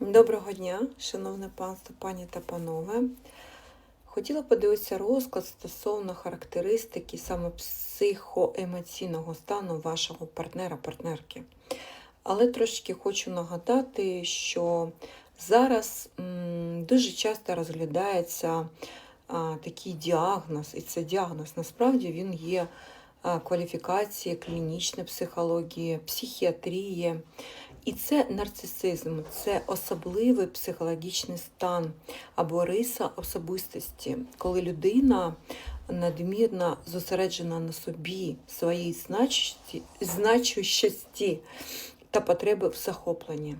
Доброго дня, шановне панство, пані та панове. Хотіла подивитися розклад стосовно характеристики саме психоемоційного стану вашого партнера-партнерки. Але трошки хочу нагадати, що зараз дуже часто розглядається такий діагноз, і це діагноз насправді він є кваліфікації клінічної психології, психіатрії. І це нарцисизм, це особливий психологічний стан або риса особистості, коли людина надмірно зосереджена на собі, своїй значущості, значущості та потреби в захопленні.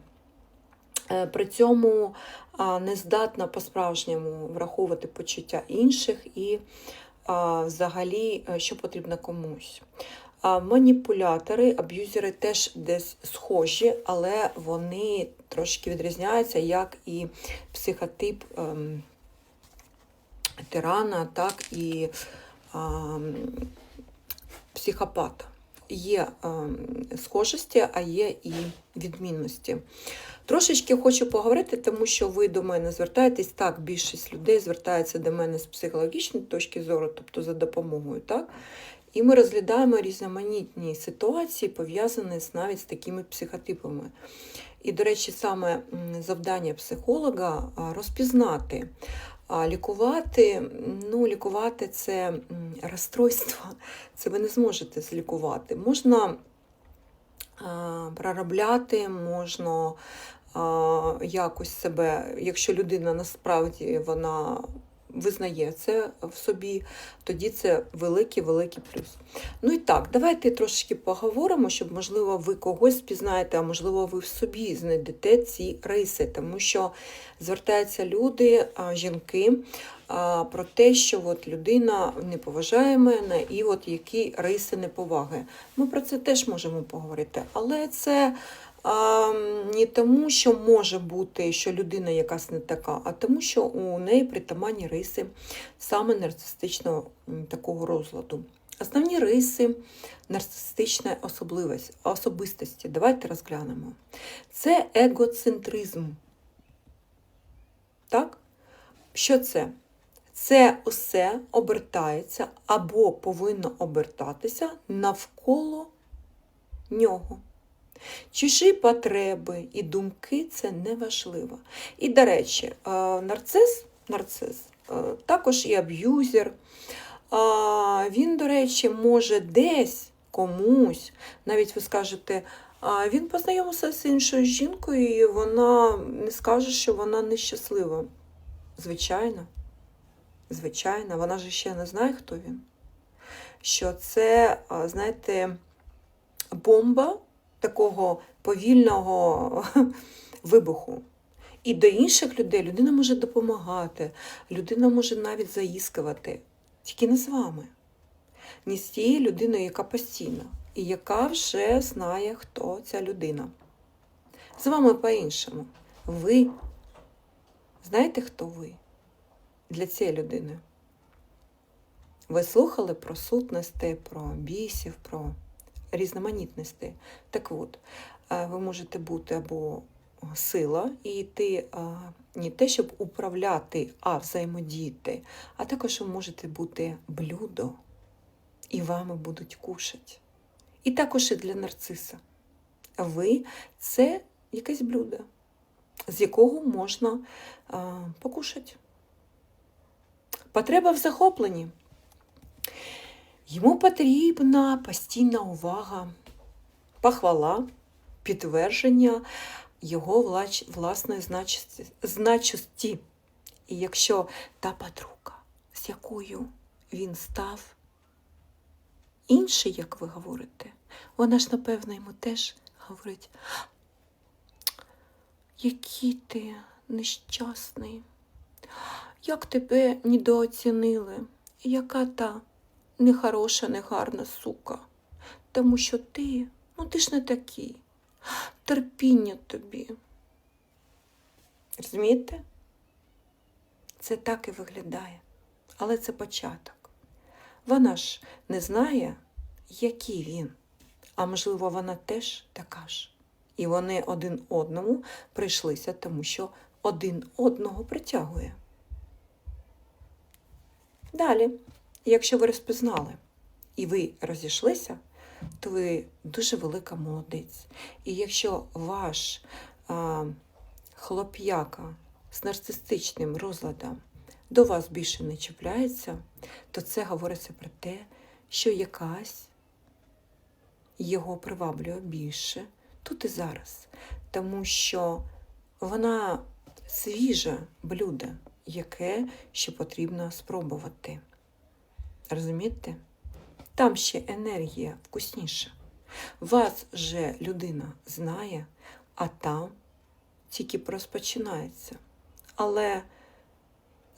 Е, При цьому не здатна по-справжньому враховувати почуття інших і взагалі, е, що потрібно комусь. Маніпулятори, аб'юзери теж десь схожі, але вони трошки відрізняються, як і психотип ем, тирана, так і ем, психопата. Є ем, схожості, а є і відмінності. Трошечки хочу поговорити, тому що ви до мене звертаєтесь так, більшість людей звертається до мене з психологічної точки зору, тобто за допомогою. так? І ми розглядаємо різноманітні ситуації, пов'язані з- навіть з такими психотипами. І, до речі, саме завдання психолога розпізнати, а лікувати, ну, лікувати це розстройство, це ви не зможете злікувати. Можна проробляти, можна якось себе, якщо людина насправді вона визнає це в собі, тоді це великий-великий плюс. Ну і так, давайте трошечки поговоримо, щоб, можливо, ви когось пізнаєте, а можливо, ви в собі знайдете ці риси, тому що звертаються люди, жінки, про те, що от людина не поважає мене, і от які риси неповаги. Ми про це теж можемо поговорити, але це а, не тому, що може бути, що людина якась не така, а тому, що у неї притаманні риси саме нарцистичного такого розладу. Основні риси нарцистичної особистості. Давайте розглянемо. Це егоцентризм. Так? Що це? Це усе обертається або повинно обертатися навколо нього. Чужі потреби і думки це не важливо. І, до речі, е, нарцис, нарцис е, також і аб'юзер. Він, до речі, може десь комусь, навіть ви скажете, він познайомився з іншою жінкою, і вона не скаже, що вона нещаслива. Звичайно, звичайно, вона ж ще не знає, хто він. Що це, знаєте, бомба такого повільного вибуху. І до інших людей людина може допомагати, людина може навіть заїскувати, тільки не з вами, не з тією людиною, яка постійна, і яка вже знає, хто ця людина. З вами по-іншому. Ви знаєте, хто ви для цієї людини? Ви слухали про сутності, про бісів, про різноманітності. Так от, е, ви можете бути або сила і йти не те, щоб управляти, а взаємодіяти, а також ви можете бути блюдо, і вами будуть кушати. І також і для нарциса. Ви це якесь блюдо, з якого можна покушати. Потреба в захопленні. Йому потрібна постійна увага, похвала, підтвердження його власної значості-. І якщо та подруга, з якою він став інший, як ви говорите, вона ж, напевно, йому теж говорить, який ти нещасний, як тебе недооцінили, яка та нехороша, негарна сука. Тому що ти, ну ти ж не такий. Терпіння тобі. Розумієте? Це так і виглядає. Але це початок. Вона ж не знає, який він. А можливо, вона теж така ж, І вони один одному прийшлися, тому що один одного притягує. Далі, якщо ви розпізнали і ви розійшлися, то ви дуже велика молодець. І якщо ваш а, хлоп'яка з нарцистичним розладом до вас більше не чіпляється, то це говориться про те, що якась його приваблює більше тут і зараз, тому що вона свіже блюдо, яке ще потрібно спробувати. Розумієте? Там ще енергія вкусніша. Вас же людина знає, а там тільки розпочинається. Але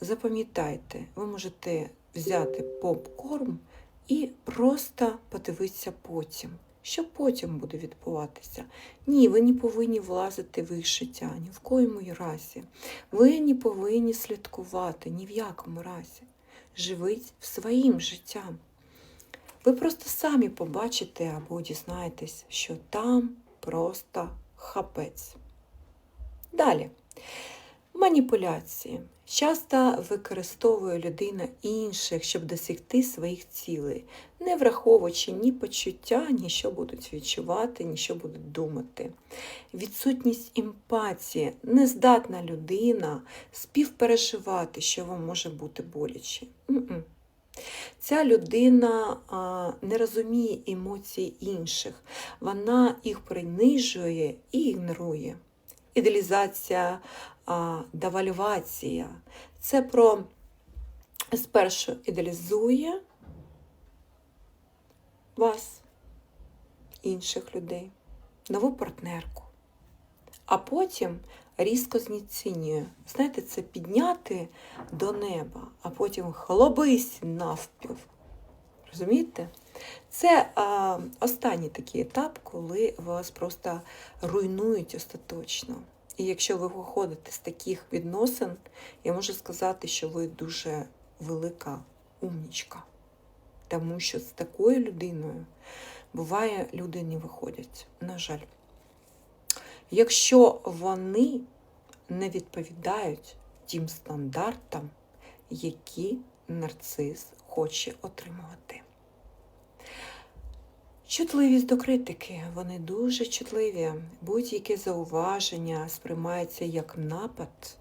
запам'ятайте, ви можете взяти попкорн і просто подивитися потім, що потім буде відбуватися. Ні, ви не повинні влазити в їх життя, ні в коєму разі. Ви не повинні слідкувати ні в якому разі. Живіть своїм життям. Ви просто самі побачите або дізнаєтесь, що там просто хапець. Далі. Маніпуляції. Часто використовує людина інших, щоб досягти своїх цілей, не враховуючи ні почуття, ні що будуть відчувати, ні що будуть думати. Відсутність емпатії, нездатна людина співпереживати, що вам може бути боляче. Ця людина а, не розуміє емоцій інших, вона їх принижує і ігнорує. Ідеалізація, девальвація. Це про спершу ідеалізує вас, інших людей, нову партнерку, а потім різко знецінює. Знаєте, це підняти до неба, а потім хлобись навпів. Розумієте? Це а, останній такий етап, коли вас просто руйнують остаточно. І якщо ви виходите з таких відносин, я можу сказати, що ви дуже велика умнічка. Тому що з такою людиною буває, люди не виходять, на жаль. Якщо вони не відповідають тим стандартам, які нарцис хоче отримувати. Чутливість до критики, вони дуже чутливі. Будь-яке зауваження сприймається як напад,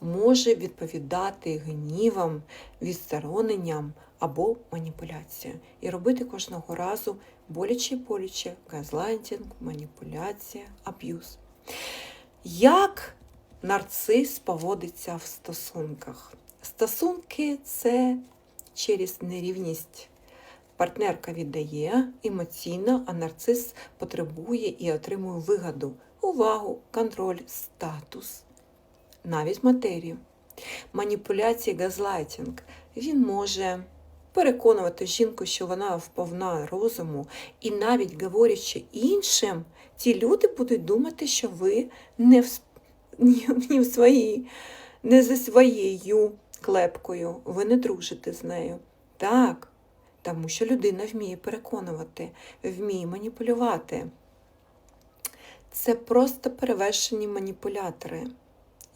може відповідати гнівом, відстороненням або маніпуляцією. І робити кожного разу боляче і боляче, газлайтінг, маніпуляція, аб'юз. Як нарцис поводиться в стосунках? Стосунки це через нерівність. Партнерка віддає емоційно, а нарцис потребує і отримує вигоду, увагу, контроль, статус, навіть матерію. Маніпуляції, газлайтінг. Він може переконувати жінку, що вона вповна розуму, і навіть говорячи іншим, ті люди будуть думати, що ви не в, ні в своїй, не за своєю клепкою, ви не дружите з нею. Так, тому що людина вміє переконувати, вміє маніпулювати. Це просто перевершені маніпулятори.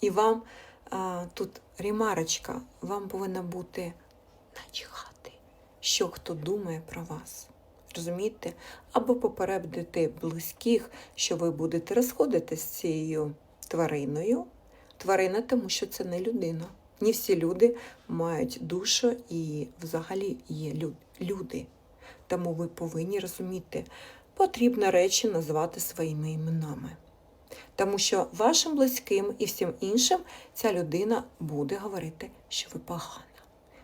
І вам а, тут ремарочка, вам повинна бути начхати, що хто думає про вас. Розумієте? Або попередити близьких, що ви будете розходитися з цією твариною. Тварина, тому що це не людина. Не всі люди мають душу і взагалі є люди. Тому ви повинні розуміти, потрібно речі називати своїми іменами. Тому що вашим близьким і всім іншим ця людина буде говорити, що ви погана,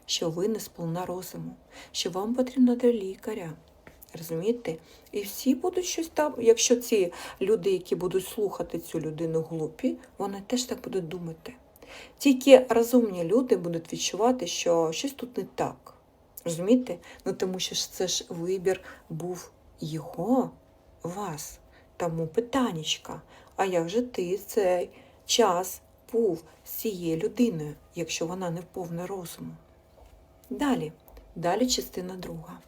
що ви не сповна розуму, що вам потрібно до лікаря. Розумієте? І всі будуть щось там. Якщо ці люди, які будуть слухати цю людину глупі, вони теж так будуть думати. Тільки розумні люди будуть відчувати, що щось тут не так. Розумієте? Ну тому що ж це ж вибір був його, вас. Тому питаннячка, а як же ти цей час був з цією людиною, якщо вона не повна розуму? Далі, далі частина друга.